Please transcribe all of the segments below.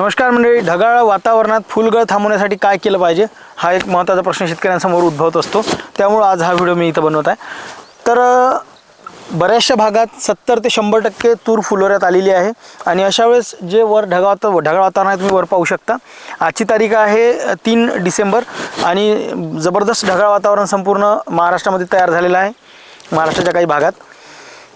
नमस्कार मंडळी ढगाळ वातावरणात फुलगळ थांबवण्यासाठी काय केलं पाहिजे? हा एक महत्त्वाचा प्रश्न शेतकऱ्यांसमोर उद्भवत असतो. त्यामुळं आज हा व्हिडिओ मी इथं बनवत आहे. तर बऱ्याचशा भागात सत्तर ते शंभर टक्के तूर फुलोऱ्यात आलेली आहे. आणि अशा वेळेस जे वर ढगाळ ढगाळ वातावरण आहे तुम्ही वर पाहू शकता. आजची तारीख आहे तीन डिसेंबर. आणि जबरदस्त ढगाळ वातावरण संपूर्ण महाराष्ट्रामध्ये तयार झालेलं आहे. महाराष्ट्राच्या काही भागात.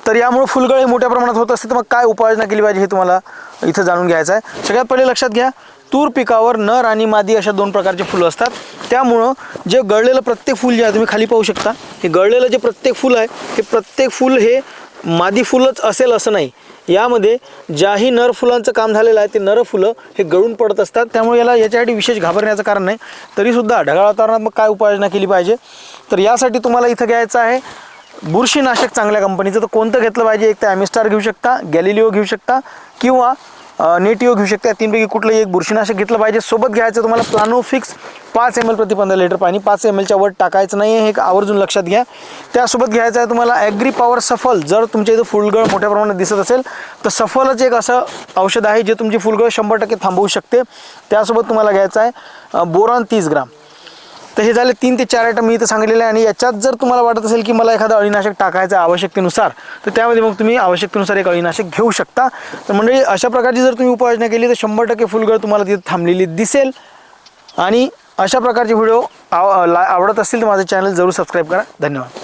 तर यामुळे फुलगळे मोठ्या प्रमाणात होत असते तर मग काय उपाययोजना केली पाहिजे हे तुम्हाला इथं जाणून घ्यायचं आहे. सगळ्यात पहिले लक्षात घ्या तूर पिकावर नर आणि मादी अशा दोन प्रकारचे फुलं असतात. त्यामुळं जे गळलेलं प्रत्येक फूल जे आहे तुम्ही खाली पाहू शकता. हे गळलेलं जे प्रत्येक फूल आहे हे प्रत्येक फूल हे मादी फुलंच असेल असं नाही. यामध्ये ज्याही नर फुलांचं काम झालेलं आहे ते नर फुलं हे गळून पडत असतात. त्यामुळे याला याच्यासाठी विशेष घाबरण्याचं कारण नाही. तरीसुद्धा ढगाळ वातावरणात मग काय उपाययोजना केली पाहिजे? तर यासाठी तुम्हाला इथं घ्यायचं आहे बुरशीनाशक चांगल्या कंपनीचं तर कोणतं घेतलं पाहिजे? एक तर ॲमिस्टार घेऊ शकता गॅलिलिओ घेऊ शकता किंवा नेटिओ घेऊ शकता. तीनपैकी कुठलंही एक बुरशीनाशक घेतलं पाहिजे. सोबत घ्यायचं तुम्हाला प्लानो फिक्स पाच एम एल प्रति पंधरा लिटर पाणी. पाच एम एलच्या वर टाकायचं नाही आहे हे एक आवर्जून लक्षात घ्या. त्यासोबत घ्यायचं आहे तुम्हाला ॲग्री पॉवर सफल जर तुमच्या इथं फुलगळ मोठ्या प्रमाणात दिसत असेल तर सफलच एक असं औषध आहे जे तुमची फुलगळ शंभर टक्के थांबवू शकते. त्यासोबत तुम्हाला घ्यायचं आहे बोरॉन तीस ग्राम. तर हे झाले तीन ते चार आयटम मी इथं सांगितलेले आहे. आणि याच्यात जर तुम्हाला वाटत असेल की मला एखादं अळीनाशक टाकायचं आवश्यकतेनुसार तर त्यामध्ये मग तुम्ही आवश्यकतेनुसार एक अळीनाशक घेऊ शकता. तर मंडळी अशा प्रकारची जर तुम्ही उपाययोजना केली तर शंभर टक्के फुलगळ तुम्हाला तिथे थांबलेली दिसेल. आणि अशा प्रकारचे व्हिडिओ आव ला आवडत असतील तर माझं चॅनल जरूर सबस्क्राईब करा. धन्यवाद.